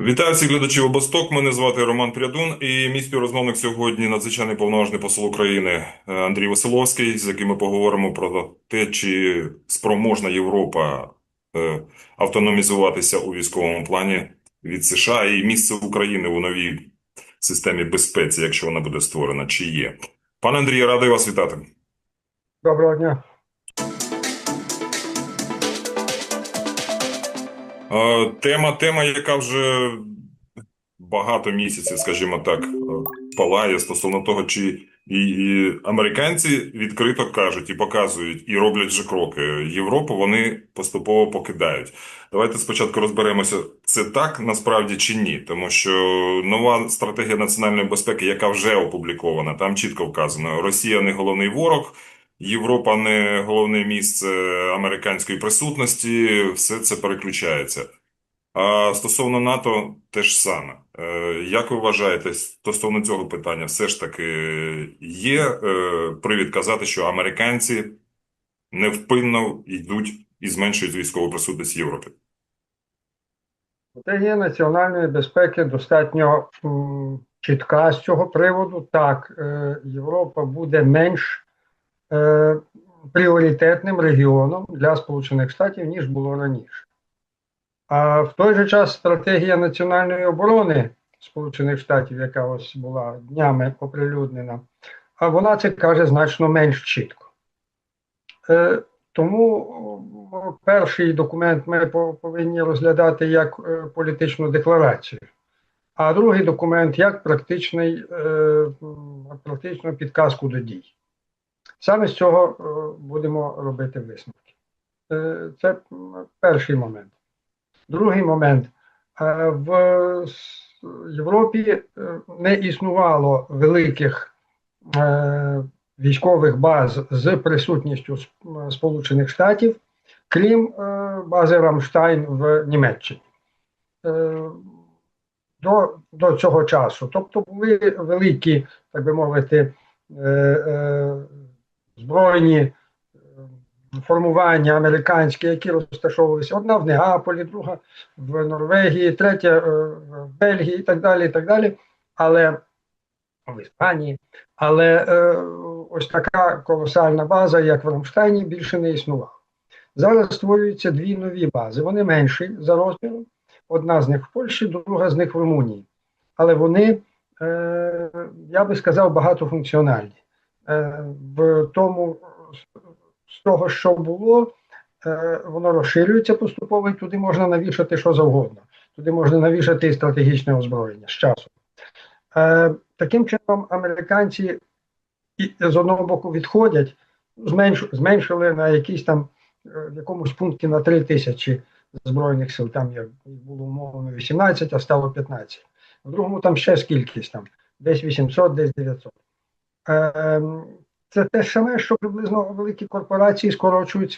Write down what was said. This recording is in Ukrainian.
Вітаю всіх глядачів обосток. Мене звати Роман Прядун, і мій співрозмовник сьогодні надзвичайний повноважний посол України е, Андрій Василовський, з яким ми поговоримо про те, чи спроможна Європа е, автономізуватися у військовому плані від США і місце України у новій системі безпеці, якщо вона буде створена, чи є. Пане Андрію, радий вас вітати. Доброго дня. Тема, тема, яка вже багато місяців, скажімо так, е, палає стосовно того, чи і, і американці відкрито кажуть і показують, і роблять же кроки. Європу вони поступово покидають. Давайте спочатку розберемося, це так насправді чи ні, тому що нова стратегія національної безпеки, яка вже опублікована, там чітко вказано: Росія не головний ворог. Європа не головне місце американської присутності, все це переключається. А стосовно НАТО теж саме. Е, Як ви вважаєте, стосовно цього питання, все ж таки є е, привід казати, що американці невпинно йдуть і зменшують військову присутність в Європі? Стратегія національної безпеки достатньо чітка з цього приводу. Так, е, Європа буде менш пріоритетним регіоном для Сполучених Штатів, ніж було раніше. А в той же час стратегія національної оборони Сполучених Штатів, яка ось була днями оприлюднена, а вона це каже значно менш чітко. Е, тому перший документ ми повинні розглядати як е, політичну декларацію, а другий документ як практичний, е, практичну підказку до дій. Саме з цього е, будемо робити висновки. Е, Це перший момент. Другий момент. Е, В Європі не існувало великих військових баз з присутністю Сп- Сполучених Штатів, крім бази Рамштайн в Німеччині. До, до цього часу. Тобто були великі, так би мовити, збройні е, формування американські, які розташовувалися одна в Неаполі, друга в Норвегії, третя е, в Бельгії і так далі. і так далі. Але в Іспанії. Але е, ось така колосальна база, як в Рамштайні, більше не існувала. Зараз створюються дві нові бази. Вони менші за розміром. Одна з них в Польщі, друга з них в Румунії. Але вони, е, я би сказав, багатофункціональні. Е, в тому, з того, що було, е, воно розширюється поступово, і туди можна навішати що завгодно. Туди можна навішати і стратегічне озброєння з часом. Е, таким чином, американці з одного боку відходять, зменш, зменшили на якійсь там в якомусь пункті на 3 тисячі збройних сил. Там як було умовно 18, а стало 15. В другому там ще скількись там, десь 800, десь 900. Е, це те саме, що приблизно великі корпорації скорочують